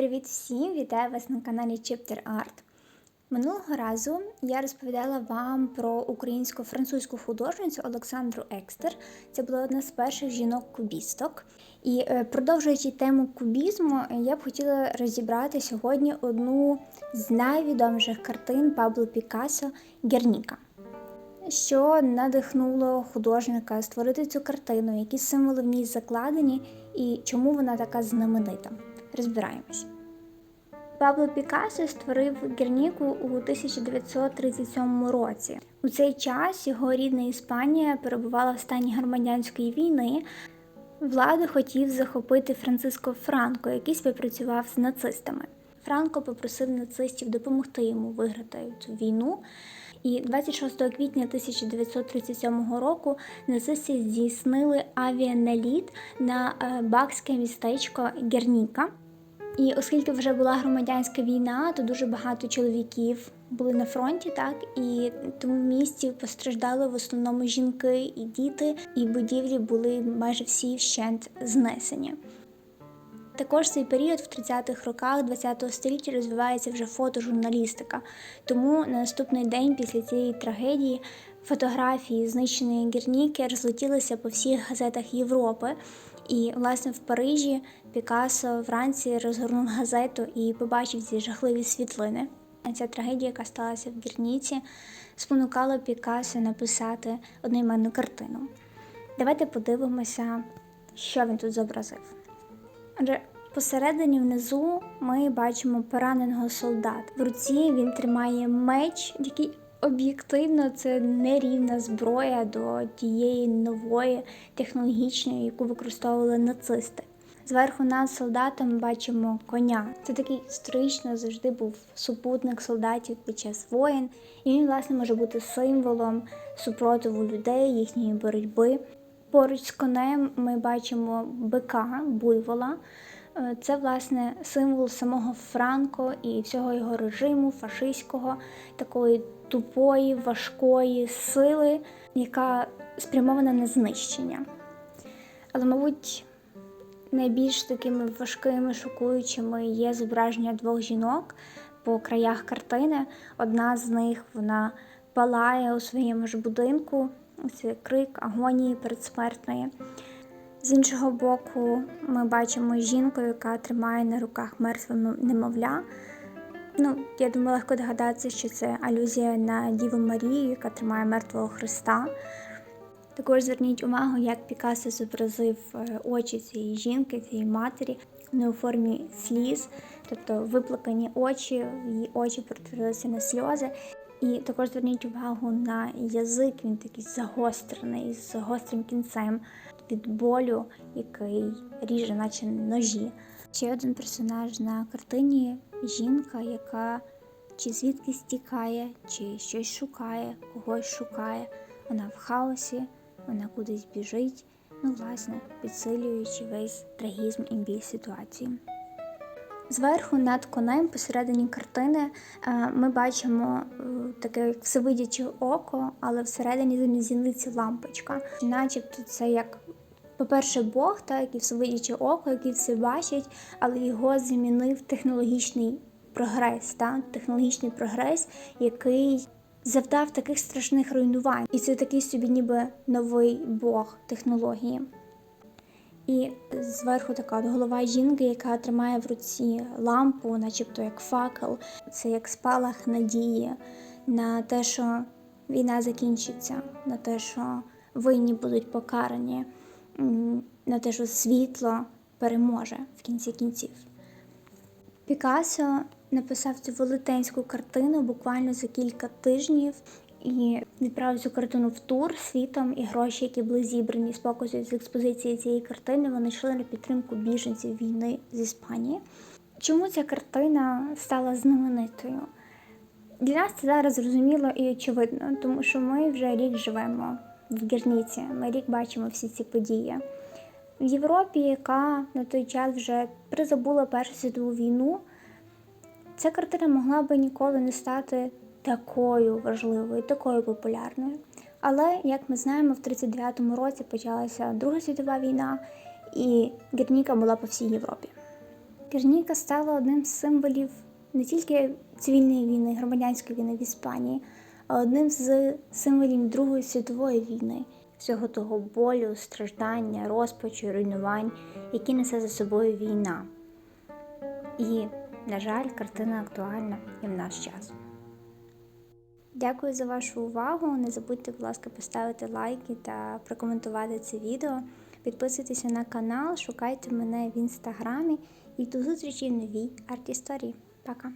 Привіт всім! Вітаю вас на каналі Chapter Art. Минулого разу я розповідала вам про українсько-французьку художницю Олександру Екстер. Це була одна з перших жінок-кубісток. І е, продовжуючи тему кубізму, я б хотіла розібрати сьогодні одну з найвідоміших картин Пабло Пікассо Герніка. Що надихнуло художника створити цю картину, які символи в ній закладені і чому вона така знаменита. Розбираємось. Пабло Пікассо створив Герніку у 1937 році. У цей час його рідна Іспанія перебувала в стані громадянської війни. Владу хотів захопити Франциско Франко, який співпрацював з нацистами. Франко попросив нацистів допомогти йому виграти цю війну. І 26 квітня 1937 року нацисти здійснили авіаналіт на е, бакське містечко Герніка. І оскільки вже була громадянська війна, то дуже багато чоловіків були на фронті, так і тому в місті постраждали в основному жінки і діти, і будівлі були майже всі вщент знесені. Також цей період в 30-х роках ХХ століття розвивається вже фотожурналістика. Тому на наступний день після цієї трагедії фотографії знищеної гірніки розлетілися по всіх газетах Європи. І, власне, в Парижі Пікассо вранці розгорнув газету і побачив ці жахливі світлини. Ця трагедія, яка сталася в Гірніці, спонукала Пікассо написати одноіменну картину. Давайте подивимося, що він тут зобразив. Отже, посередині внизу ми бачимо пораненого солдата. В руці він тримає меч, який об'єктивно це нерівна зброя до тієї нової технологічної, яку використовували нацисти. Зверху над солдатом бачимо коня. Це такий історично завжди був супутник солдатів під час воєн, і він, власне, може бути символом супротиву людей, їхньої боротьби. Поруч з конем ми бачимо бика, буйвола. Е, Це, власне, символ самого Франко і всього його режиму, фашистського, такої тупої, важкої сили, яка спрямована на знищення. Але, мабуть, найбільш такими важкими, шокуючими є зображення двох жінок по краях картини. Одна з них вона палає у своєму ж будинку. Це крик агонії передсмертної. З іншого боку, ми бачимо жінку, яка тримає на руках мертве немовля. Ну, я думаю, легко догадатися, що це алюзія на Діву Марію, яка тримає мертвого Христа. Також зверніть увагу, як Пікассо зобразив е, очі цієї жінки, цієї матері, не у формі сліз, тобто виплакані очі, її очі перетворилися на сльози. І також зверніть увагу на язик, він такий загострений, з гострим кінцем від болю, який ріже, наче ножі. Ще один персонаж на картині жінка, яка чи звідки стікає, чи щось шукає, когось шукає. Вона в хаосі, вона кудись біжить, ну, власне, підсилюючи весь трагізм і біль ситуації. Зверху над конем посередині картини е, ми бачимо е, таке всевидяче око, але всередині зіниці лампочка. Начебто це як, по-перше, Бог, так, і всевидяче око, який все бачить, але його замінив технологічний прогрес, так, технологічний прогрес, який завдав таких страшних руйнувань. І це такий собі ніби новий Бог технології. І зверху така голова жінки, яка тримає в руці лампу, начебто як факел. Це як спалах надії на те, що війна закінчиться, на те, що винні будуть покарані, на те, що світло переможе в кінці кінців. Пікассо написав цю велетенську картину буквально за кілька тижнів і відправив цю картину в тур світом, і гроші, які були зібрані з показу з експозиції цієї картини, вони йшли на підтримку біженців війни з Іспанії. Чому ця картина стала знаменитою? Для нас це зараз зрозуміло і очевидно, тому що ми вже рік живемо в Гірниці, ми рік бачимо всі ці події. В Європі, яка на той час вже призабула Першу світову війну, ця картина могла би ніколи не стати такою важливою, такою популярною. Але, як ми знаємо, в 39-му році почалася Друга світова війна, і Герніка була по всій Європі. Герніка стала одним з символів не тільки цивільної війни, громадянської війни в Іспанії, одним з символів Другої світової війни, всього того болю, страждання, розпачу, руйнувань, які несе за собою війна. І, на жаль, картина актуальна і в наш час. Дякую за вашу увагу. Не забудьте, будь ласка, поставити лайки та прокоментувати це відео. Підписуйтеся на канал, шукайте мене в інстаграмі і до зустрічі в новій арт-історії. Пока!